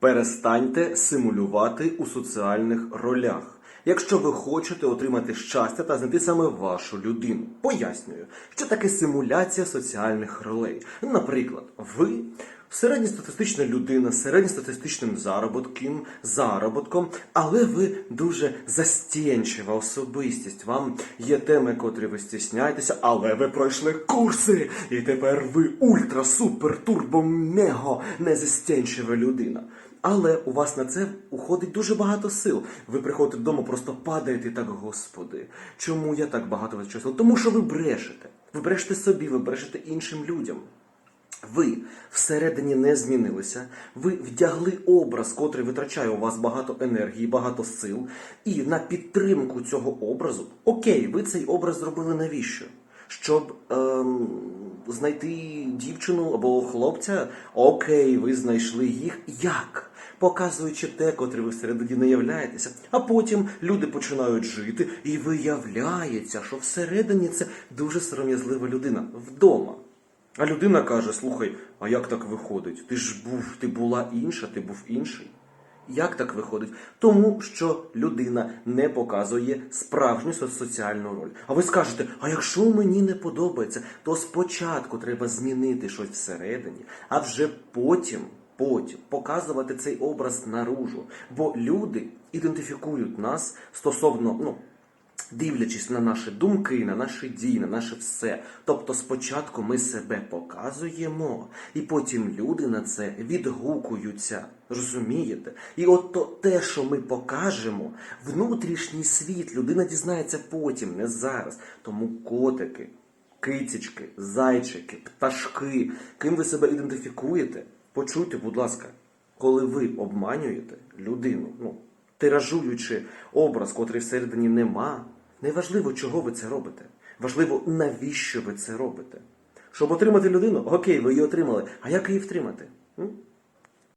Перестаньте симулювати у соціальних ролях. Якщо ви хочете отримати щастя та знайти саме вашу людину, пояснюю, що таке симуляція соціальних ролей. Наприклад, ви середньостатистична людина з середньостатистичним заробітком, заробітком, але ви дуже застєнчива особистість. Вам є теми, котрі ви стісняєтеся, але ви пройшли курси, і тепер ви ультра, супер, турбо, мего незастєнчива людина. Але у вас на це уходить дуже багато сил. Ви приходите додому, просто падаєте і так, господи. Чому я так багато витрачаю? Тому що ви брешете. Ви брешете собі, ви брешете іншим людям. Ви всередині не змінилися, ви вдягли образ, котрий витрачає у вас багато енергії, багато сил, і на підтримку цього образу, окей, ви цей образ зробили навіщо? Щоб ем, знайти дівчину або хлопця, окей, ви знайшли їх. Як? Показуючи те, котре ви всередині не являєтеся, а потім люди починають жити, і виявляється, що всередині це дуже сором'язлива людина вдома. А людина каже: слухай, а як так виходить? Ти ж був, ти була інша, ти був інший. Як так виходить? Тому що людина не показує справжню соціальну роль. А ви скажете, а якщо мені не подобається, то спочатку треба змінити щось всередині, а вже потім, потім показувати цей образ наружу. Бо люди ідентифікують нас стосовно, ну, дивлячись на наші думки, на наші дії, на наше все. Тобто спочатку ми себе показуємо, і потім люди на це відгукуються. Розумієте? І от то те, що ми покажемо, внутрішній світ людина дізнається потім, не зараз. Тому котики, кицічки, зайчики, пташки, ким ви себе ідентифікуєте, почуйте, будь ласка, коли ви обманюєте людину, ну, тиражуючи образ, котрий всередині нема, неважливо, чого ви це робите. Важливо, навіщо ви це робите. Щоб отримати людину, окей, ви її отримали. А як її втримати?